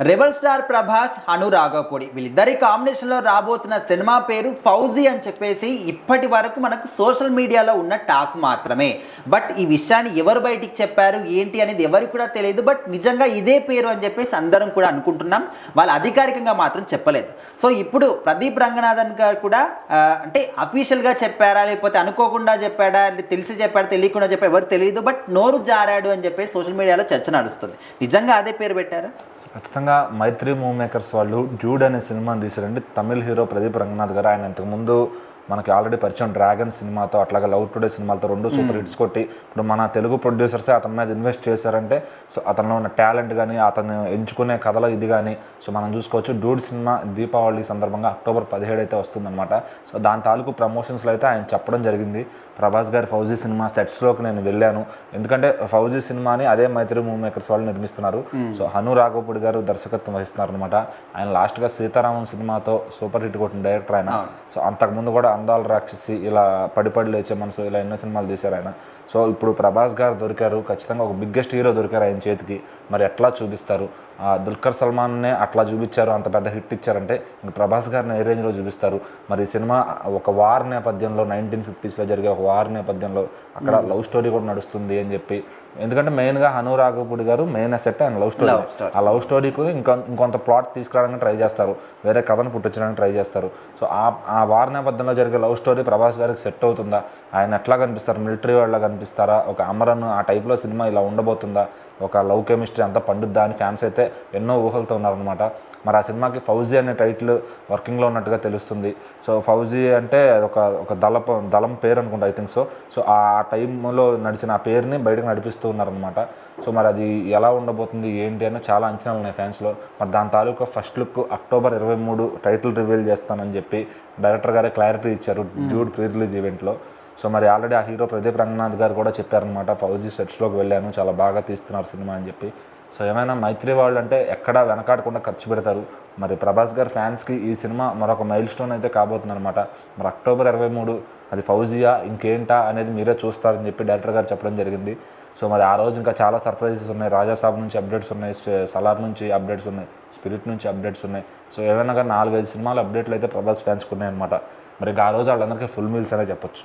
Rebel star Prabhas Anu Raghavapudi. వీళ్ళిద్దరి కాంబినేషన్లో రాబోతున్న సినిమా పేరు ఫౌజీ అని చెప్పేసి ఇప్పటి వరకు మనకు సోషల్ మీడియాలో ఉన్న టాక్ మాత్రమే. బట్ ఈ విషయాన్ని ఎవరు బయటికి చెప్పారు ఏంటి అనేది ఎవరికి కూడా తెలియదు. బట్ నిజంగా ఇదే పేరు అని చెప్పేసి అందరం కూడా అనుకుంటున్నాం. వాళ్ళు అధికారికంగా మాత్రం చెప్పలేదు. సో ఇప్పుడు ప్రదీప్ రంగనాథన్ గారు కూడా అంటే అఫీషియల్గా చెప్పారా లేకపోతే అనుకోకుండా చెప్పాడా తెలిసి చెప్పాడా తెలియకుండా చెప్పాడు ఎవరు తెలియదు. బట్ నోరు జారాడు అని చెప్పేసి సోషల్ మీడియాలో చర్చ నడుస్తుంది. నిజంగా అదే పేరు పెట్టారా? ఖచ్చితంగా మైత్రి మూవ్ మేకర్స్ వాళ్ళు డ్యూడ్ అనే సినిమాని తీశారండి. తమిళ్ హీరో ప్రదీప్ రంగనాథ్ గారు. ఆయన ఇంతకుముందు మనకి ఆల్రెడీ పరిచయం డ్రాగన్ సినిమాతో అట్లాగే లవ్ టుడే సినిమాలతో రెండు సూపర్ హిట్స్ కొట్టి ఇప్పుడు మన తెలుగు ప్రొడ్యూసర్సే అతని మీద ఇన్వెస్ట్ చేశారంటే సో అతనిలో ఉన్న టాలెంట్ కానీ అతను ఎంచుకునే కథల ఇది కానీ సో మనం చూసుకోవచ్చు డూడ్ సినిమా దీపావళి సందర్భంగా అక్టోబర్ పదిహేడు అయితే వస్తుందన్నమాట. సో దాని తాలూకు ప్రమోషన్స్లో అయితే ఆయన చెప్పడం జరిగింది. ప్రభాస్ గారి ఫౌజీ సినిమా సెట్స్లోకి నేను వెళ్ళాను. ఎందుకంటే ఫౌజీ సినిమాని అదే మైత్రి మూవ్ మేకర్స్ వాళ్ళు నిర్మిస్తున్నారు. సో హను రాఘవపూడి గారు దర్శకత్వం వహిస్తున్నారు అనమాట ఆయన లాస్ట్గా సీతారామం సినిమాతో సూపర్ హిట్ కొట్టిన డైరెక్టర్ ఆయన. సో అంతకుముందు కూడా అందాల రాక్షసి ఇలా పడిపడి లేచే మనసు ఇలా ఎన్నో సినిమాలు తీశారు ఆయన. సో ఇప్పుడు ప్రభాస్ గారు దొరికారు ఖచ్చితంగా ఒక బిగ్గెస్ట్ హీరో దొరికారు ఆయన చేతికి. మరి ఎట్లా చూపిస్తారు? దుల్కర్ సల్మాన్నే అట్లా చూపించారు అంత పెద్ద హిట్ ఇచ్చారంటే ఇంక ప్రభాస్ గారిని ఏ రేంజ్లో చూపిస్తారు? మరి సినిమా ఒక వార్ నేపథ్యంలో నైన్టీన్ ఫిఫ్టీస్లో జరిగే ఒక వార్ నేపథ్యంలో అక్కడ లవ్ స్టోరీ కూడా నడుస్తుంది అని చెప్పి. ఎందుకంటే మెయిన్గా హను రాఘపూడి గారు మెయిన్ అసెట్ ఆయన లవ్ స్టోరీ. ఆ లవ్ స్టోరీకి ఇంకా ఇంకొంత ప్లాట్ తీసుకురావడానికి ట్రై చేస్తారు. వేరే కథను పుట్టించడానికి ట్రై చేస్తారు. సో ఆ ఆ వార్ నేపథ్యంలో జరిగే లవ్ స్టోరీ ప్రభాస్ గారికి సెట్ అవుతుందా? ఆయన ఎట్లా కనిపిస్తారు? మిలిటరీ వాళ్ళ కనిపిస్తారా? ఒక అమరన్ ఆ టైప్లో సినిమా ఇలా ఉండబోతుందా? ఒక లవ్ కెమిస్ట్రీ అంతా పండుద్దా అని ఫ్యాన్స్ అయితే ఎన్నో ఊహలతో ఉన్నారనమాట మరి ఆ సినిమాకి ఫౌజీ అనే టైటిల్ వర్కింగ్లో ఉన్నట్టుగా తెలుస్తుంది. సో ఫౌజీ అంటే ఒక ఒక దళప దళం పేరు అనుకుంటా ఐ థింక్ సో సో ఆ టైంలో నడిచిన ఆ పేరుని బయటకు నడిపిస్తూ ఉన్నారనమాట సో మరి అది ఎలా ఉండబోతుంది ఏంటి అని చాలా అంచనాలు ఉన్నాయి ఫ్యాన్స్లో. మరి దాని తాలూకా ఫస్ట్ లుక్ అక్టోబర్ ఇరవై మూడు టైటిల్ రివీల్ చేస్తానని చెప్పి డైరెక్టర్ గారే క్లారిటీ ఇచ్చారు జూడ్ ప్రీ రిలీజ్ ఈవెంట్లో. సో మరి ఆల్రెడీ ఆ హీరో ప్రదీప్ రంగనాథ్ గారు కూడా చెప్పారనమాట ఫౌజీ సెట్స్లోకి వెళ్ళాను చాలా బాగా తీస్తున్నారు సినిమా అని చెప్పి. సో ఏమైనా మైత్రి వాళ్ళు అంటే ఎక్కడా వెనకాడకుండా ఖర్చు పెడతారు. మరి ప్రభాస్ గారు ఫ్యాన్స్కి ఈ సినిమా మరొక మైల్ స్టోన్ అయితే కాబోతుంది అనమాట మరి అక్టోబర్ ఇరవై మూడు అది ఫౌజియా ఇంకేంటా అనేది మీరే చూస్తారని చెప్పి డైరెక్టర్ గారు చెప్పడం జరిగింది. సో మరి ఆ రోజు ఇంకా చాలా సర్ప్రైజెస్ ఉన్నాయి. రాజాసాబ్ నుంచి అప్డేట్స్ ఉన్నాయి సలార్ నుంచి అప్డేట్స్ ఉన్నాయి స్పిరిట్ నుంచి అప్డేట్స్ ఉన్నాయి. సో ఏమైనా కానీ నాలుగైదు సినిమాలు అప్డేట్లు అయితే ప్రభాస్ ఫ్యాన్స్కి ఉన్నాయన్నమాట. మరి ఆ రోజు వాళ్ళందరికీ ఫుల్ మీల్స్ అనే చెప్పొచ్చు.